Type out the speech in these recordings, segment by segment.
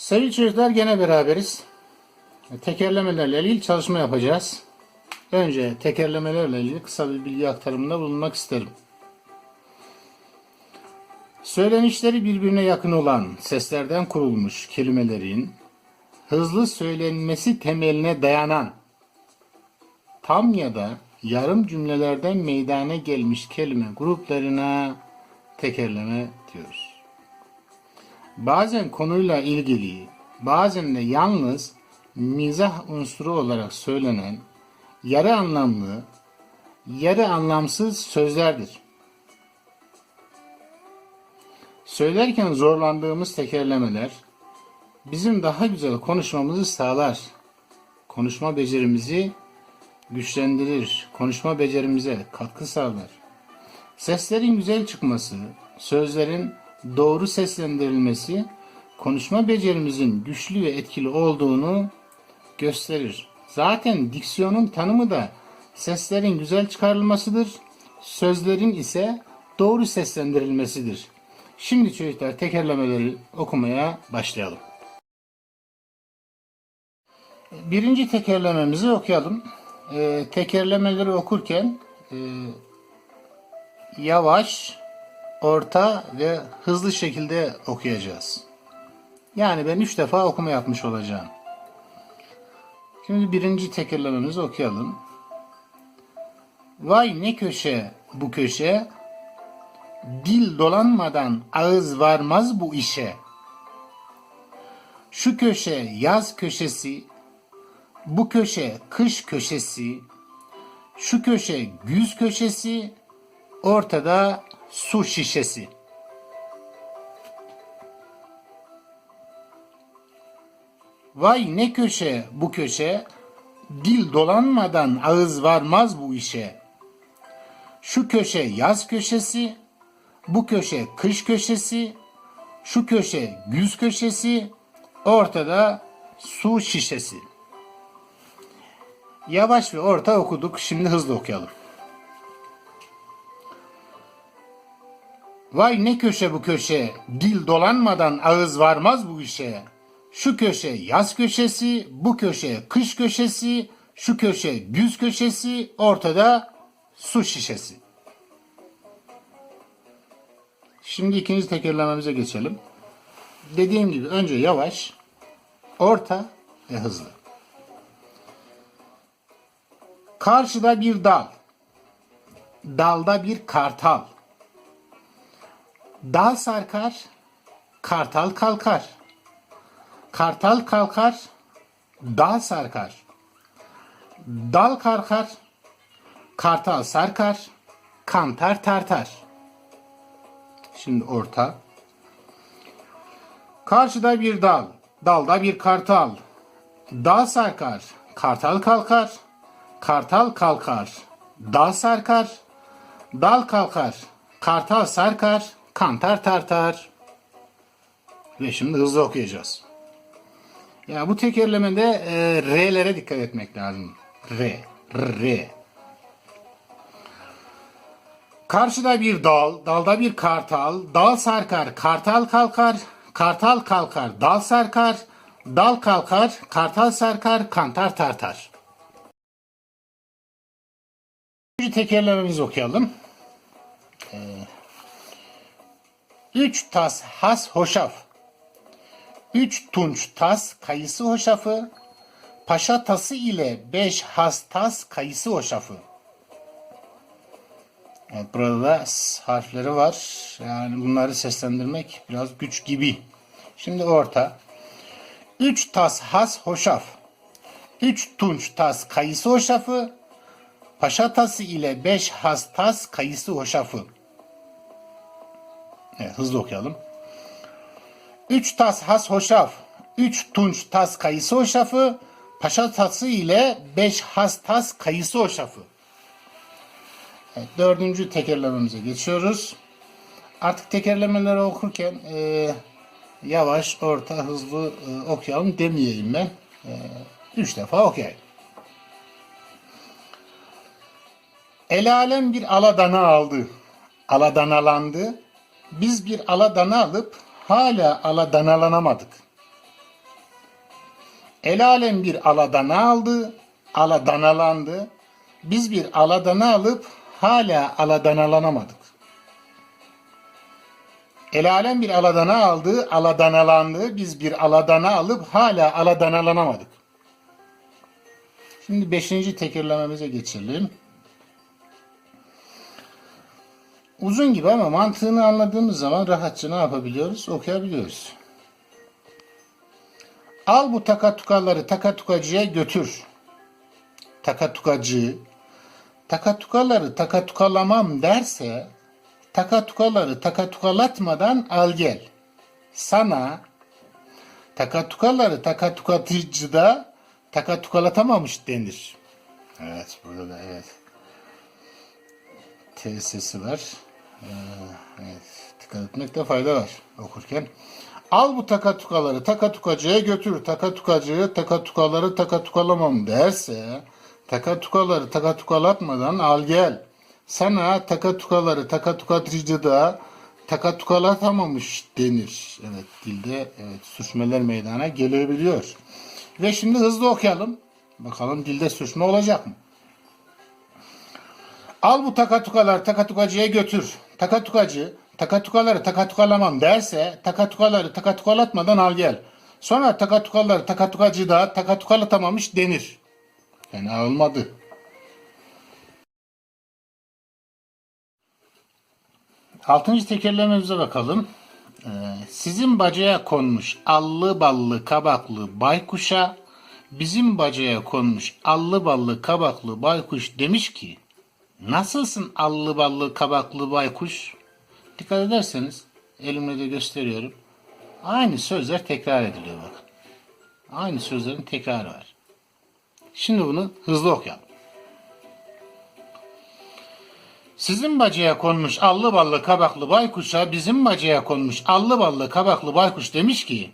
Sevgili çocuklar gene beraberiz. Tekerlemelerle ilgili çalışma yapacağız. Önce tekerlemelerle ilgili kısa bir bilgi aktarımında bulunmak isterim. Söylenişleri birbirine yakın olan seslerden kurulmuş kelimelerin hızlı söylenmesi temeline dayanan tam ya da yarım cümlelerden meydana gelmiş kelime gruplarına tekerleme diyoruz. Bazen konuyla ilgili, bazen de yalnız mizah unsuru olarak söylenen yarı anlamlı, yarı anlamsız sözlerdir. Söylerken zorlandığımız tekerlemeler bizim daha güzel konuşmamızı sağlar. Konuşma becerimizi güçlendirir. Konuşma becerimize katkı sağlar. Seslerin güzel çıkması, sözlerin doğru seslendirilmesi konuşma becerimizin güçlü ve etkili olduğunu gösterir. Zaten diksiyonun tanımı da seslerin güzel çıkarılmasıdır. Sözlerin ise doğru seslendirilmesidir. Şimdi çocuklar tekerlemeleri okumaya başlayalım. Birinci tekerlememizi okuyalım. Ee, tekerlemeleri okurken e, yavaş, orta ve hızlı şekilde okuyacağız. Yani ben üç defa okuma yapmış olacağım. Şimdi birinci tekerlememizi okuyalım. Vay ne köşe bu köşe, dil dolanmadan ağız varmaz bu işe. Şu köşe yaz köşesi, bu köşe kış köşesi, şu köşe güz köşesi, ortada su şişesi. Vay ne köşe bu köşe, dil dolanmadan ağız varmaz bu işe. Şu köşe yaz köşesi, bu köşe kış köşesi, şu köşe güz köşesi, ortada su şişesi. Yavaş ve orta okuduk, şimdi hızlı okuyalım. Vay ne köşe bu köşe, dil dolanmadan ağız varmaz bu işe. Şu köşe yaz köşesi, bu köşe kış köşesi, şu köşe güz köşesi, ortada su şişesi. Şimdi ikinci tekerlememize geçelim. Dediğim gibi önce yavaş, orta ve hızlı. Karşıda bir dal. Dalda bir kartal. Dal sarkar, kartal kalkar. Kartal kalkar, dal sarkar. Dal kalkar, kartal sarkar, kantar tartar. Şimdi orta. Karşıda bir dal, dalda bir kartal. Dal sarkar, kartal kalkar, kartal kalkar. Dal sarkar, dal kalkar, kartal sarkar, kantar tartar. Ve şimdi hızlı okuyacağız. Ya bu tekerlemede e, R'lere dikkat etmek lazım. R, R. Karşıda bir dal, dalda bir kartal, dal sarkar, kartal kalkar, kartal kalkar, dal sarkar, dal kalkar, kartal sarkar, kantar tartar. Üçüncü tekerlememizi okuyalım. Ee, üç tas has hoşaf. Üç tunç tas kayısı hoşafı. Paşa tası ile beş has tas kayısı hoşafı. Evet, burada da harfleri var. Yani bunları seslendirmek biraz güç gibi. Şimdi orta. Üç tas has hoşaf. Üç tunç tas kayısı hoşafı. Paşa tası ile beş has tas kayısı hoşafı. Evet, hızlı okuyalım. Üç tas has hoşaf. Üç tunç tas kayısı hoşafı. Paşa tası ile beş has tas kayısı hoşafı. Evet, dördüncü tekerlememize geçiyoruz. Artık tekerlemeleri okurken e, yavaş, orta, hızlı e, okuyalım demeyeyim ben. E, üç defa okuyayım. El alem bir aladana aldı. Aladanalandı. Biz bir aladana alıp hala aladanalanamadık. El alem bir aladana aldı, aladanalandı. Biz bir aladana alıp hala aladanalanamadık. El alem bir aladana aldı, aladanalandı. Biz bir aladana alıp hala aladanalanamadık. Şimdi beşinci tekerlememize geçelim. Uzun gibi ama mantığını anladığımız zaman rahatça ne yapabiliyoruz? Okuyabiliyoruz. Al bu takatukaları takatukacıya götür. Takatukacı takatukaları takatukalamam derse takatukaları takatukalatmadan al gel. Sana takatukaları takatukatıcıda takatukalatamamış denir. Evet burada da evet. T var. Ee, evet, dikkat etmekte fayda var okurken. Al bu takatukaları takatukacıya götür. Takatukacı takatukaları takatukalamam derse takatukaları takatukalatmadan al gel. Sana takatukaları takatukatıcıda takatukalatamamış denir. Evet dilde evet, sürçmeler meydana gelebiliyor. Ve şimdi hızlı okuyalım. Bakalım dilde sürçme olacak mı? Al bu takatukalar takatukacıya götür. Takatukacı takatukaları takatukalamam derse takatukaları takatukalatmadan al gel. Sonra takatukaları takatukacı da takatukalatamamış denir. Fena olmadı. Altıncı tekerlememize bakalım. Ee, sizin bacaya konmuş allı ballı kabaklı baykuşa bizim bacaya konmuş allı ballı kabaklı baykuş demiş ki Nasılsın allı ballı kabaklı baykuş? Dikkat ederseniz elimle de gösteriyorum. Aynı sözler tekrar ediliyor bakın. Aynı sözlerin tekrarı var. Şimdi bunu hızlı okuyalım. Sizin bacaya konmuş allı ballı kabaklı baykuşa bizim bacaya konmuş allı ballı kabaklı baykuş demiş ki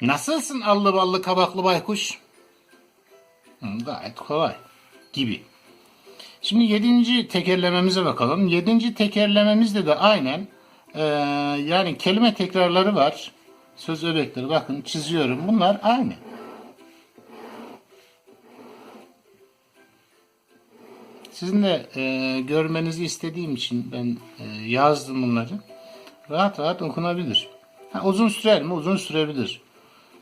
Nasılsın allı ballı kabaklı baykuş? Hı, gayet kolay gibi. Şimdi yedinci tekerlememize bakalım. Yedinci tekerlememizde de aynen e, yani kelime tekrarları var. Söz öbekleri bakın çiziyorum. Bunlar aynı. Sizin de e, görmenizi istediğim için ben e, yazdım bunları. Rahat rahat okunabilir. Ha, uzun sürer mi? Uzun sürebilir.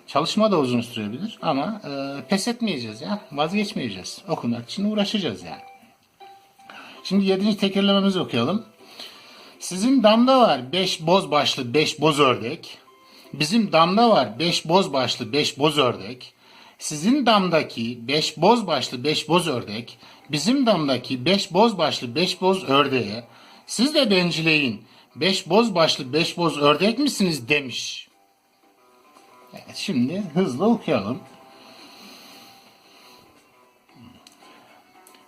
Çalışma da uzun sürebilir ama e, pes etmeyeceğiz ya. Vazgeçmeyeceğiz. Okumak için uğraşacağız yani. Şimdi yedinci tekerlememizi okuyalım. Sizin damda var beş boz başlı beş boz ördek. Bizim damda var beş boz başlı beş boz ördek. Sizin damdaki beş boz başlı beş boz ördek. Bizim damdaki beş boz başlı beş boz ördeğe. Siz de bencileyin beş boz başlı beş boz ördek misiniz demiş. Evet, şimdi hızlı okuyalım.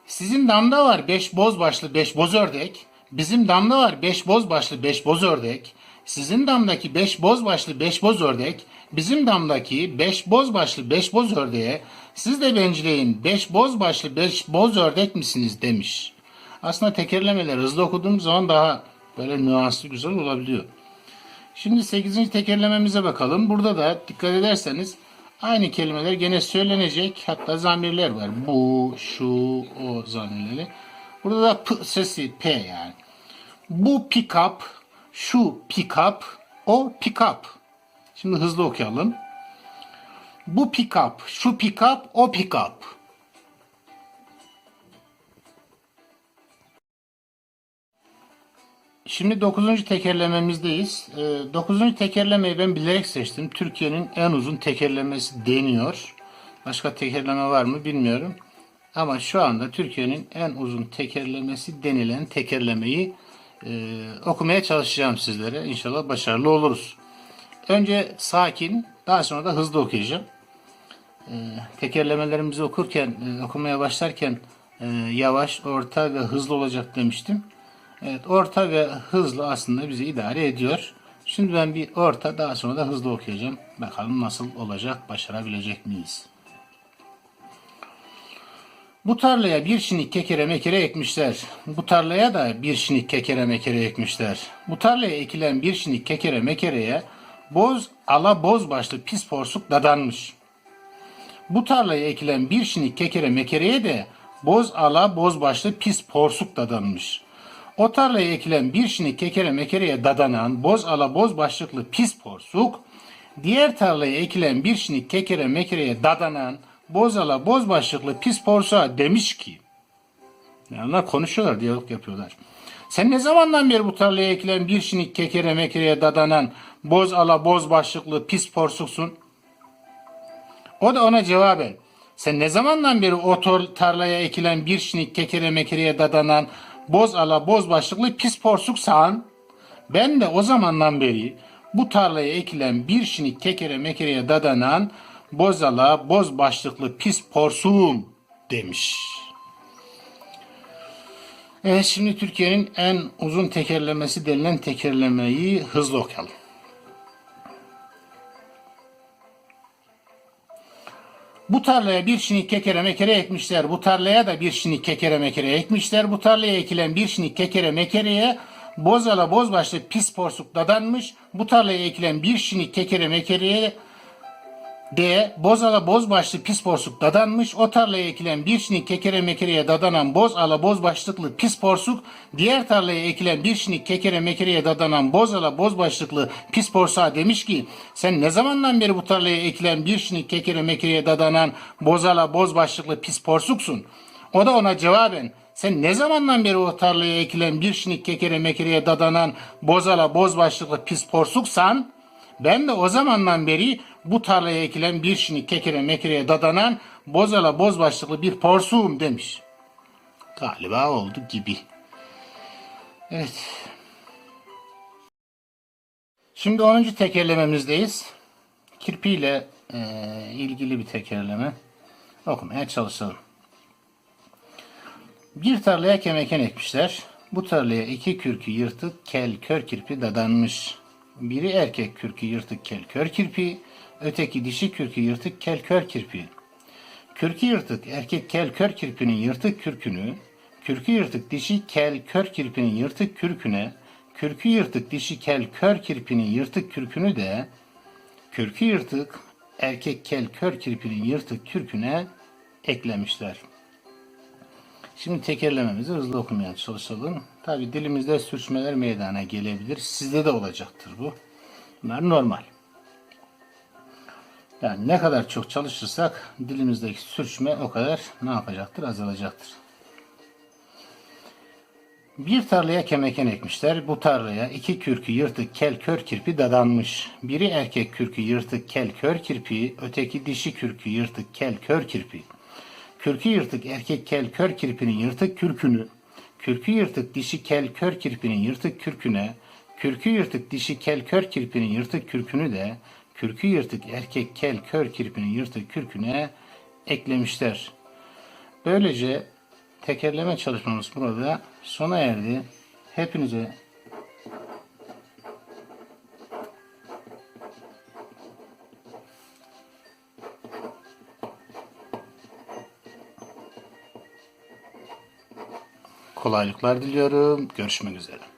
Sizin damda var beş boz başlı beş boz ördek. Bizim damda var beş boz başlı beş boz ördek. Sizin damdaki beş boz başlı beş boz ördek. Bizim damdaki beş boz başlı beş boz ördeğe siz de bencileyin beş boz başlı beş boz ördek misiniz demiş. Aslında tekerlemeler hızlı okuduğum zaman daha böyle nüanslı güzel olabiliyor. Şimdi 8. tekerlememize bakalım. Burada da dikkat ederseniz Aynı kelimeler gene söylenecek. Hatta zamirler var. Bu, şu, o zamirleri. Burada da p sesi p yani. Bu pick up, şu pick up, o pick up. Şimdi hızlı okuyalım. Bu pick up, şu pick up, o pick up. Şimdi 9. tekerlememizdeyiz. 9. Ee, tekerlemeyi ben bilerek seçtim. Türkiye'nin en uzun tekerlemesi deniyor. Başka tekerleme var mı bilmiyorum. Ama şu anda Türkiye'nin en uzun tekerlemesi denilen tekerlemeyi e, okumaya çalışacağım sizlere. İnşallah başarılı oluruz. Önce sakin, daha sonra da hızlı okuyacağım. E, tekerlemelerimizi okurken, e, okumaya başlarken yavaş, orta ve hızlı olacak demiştim. Evet orta ve hızlı aslında bizi idare ediyor. Şimdi ben bir orta daha sonra da hızlı okuyacağım. Bakalım nasıl olacak, başarabilecek miyiz? Bu tarlaya bir şinik kekere mekere ekmişler. Bu tarlaya da bir şinik kekere mekere ekmişler. Bu tarlaya ekilen bir şinik kekere mekereye boz ala boz başlı pis porsuk dadanmış. Bu tarlaya ekilen bir şinik kekere mekereye de boz ala boz başlı pis porsuk dadanmış. O tarlaya ekilen bir şinik kekere mekereye dadanan boz ala boz başlıklı pis porsuk, diğer tarlaya ekilen bir şinik kekere mekereye dadanan boz ala boz başlıklı pis porsuğa demiş ki, yani onlar konuşuyorlar, diyalog yapıyorlar. Sen ne zamandan beri bu tarlaya ekilen bir şinik kekere mekereye dadanan boz ala boz başlıklı pis porsuksun? O da ona cevaben sen ne zamandan beri o tarlaya ekilen bir şinik kekere mekereye dadanan boz ala boz başlıklı pis porsuksan ben de o zamandan beri bu tarlaya ekilen bir şinik kekere mekereye dadanan boz ala boz başlıklı pis porsuğum demiş. Evet şimdi Türkiye'nin en uzun tekerlemesi denilen tekerlemeyi hızlı okuyalım. Bu tarlaya bir şinik kekere mekere ekmişler. Bu tarlaya da bir şinik kekere mekere ekmişler. Bu tarlaya ekilen bir şinik kekere mekereye bozala bozbaşlı pis porsuk dadanmış. Bu tarlaya ekilen bir şinik kekere mekereye D. Bozala bozbaşlı pis porsuk dadanmış. O tarlaya ekilen bir şinik kekere mekereye dadanan boz ala boz başlıklı pis porsuk. Diğer tarlaya ekilen bir şinik kekere mekereye dadanan boz ala boz başlıklı pis porsuğa demiş ki sen ne zamandan beri bu tarlaya ekilen bir şinik kekere mekereye dadanan boz ala boz başlıklı pis porsuksun? O da ona cevaben sen ne zamandan beri o tarlaya ekilen bir şinik kekere mekereye dadanan bozala boz başlıklı pis porsuksan ben de o zamandan beri bu tarlaya ekilen bir şinik kekere mekereye dadanan bozala boz başlıklı bir porsuğum demiş. Galiba oldu gibi. Evet. Şimdi 10. tekerlememizdeyiz. Kirpiyle e, ilgili bir tekerleme. Okumaya çalışalım. Bir tarlaya kemeken ekmişler. Bu tarlaya iki kürkü yırtık kel kör kirpi dadanmış. Biri erkek kürkü yırtık kel kör kirpi, öteki dişi kürkü yırtık kel kör kirpi. Kürkü yırtık erkek kel kör kirpinin yırtık kürkünü, kürkü yırtık dişi kel kör kirpinin yırtık kürküne, kürkü yırtık dişi kel kör kirpinin yırtık kürkünü de, kürkü yırtık erkek kel kör kirpinin yırtık kürküne eklemişler. Şimdi tekerlememizi hızlı okumaya çalışalım. Tabi dilimizde sürçmeler meydana gelebilir. Sizde de olacaktır bu. Bunlar normal. Yani ne kadar çok çalışırsak dilimizdeki sürçme o kadar ne yapacaktır? Azalacaktır. Bir tarlaya kemeken ekmişler. Bu tarlaya iki kürkü yırtık kel kör kirpi dadanmış. Biri erkek kürkü yırtık kel kör kirpi, öteki dişi kürkü yırtık kel kör kirpi. Kürkü yırtık erkek kel kör kirpinin yırtık kürkünü, kürkü yırtık dişi kel kör kirpinin yırtık kürküne, kürkü yırtık dişi kel kör kirpinin yırtık kürkünü de, kürkü yırtık erkek kel kör kirpinin yırtık kürküne eklemişler. Böylece tekerleme çalışmamız burada sona erdi. Hepinize kolaylıklar diliyorum. Görüşmek üzere.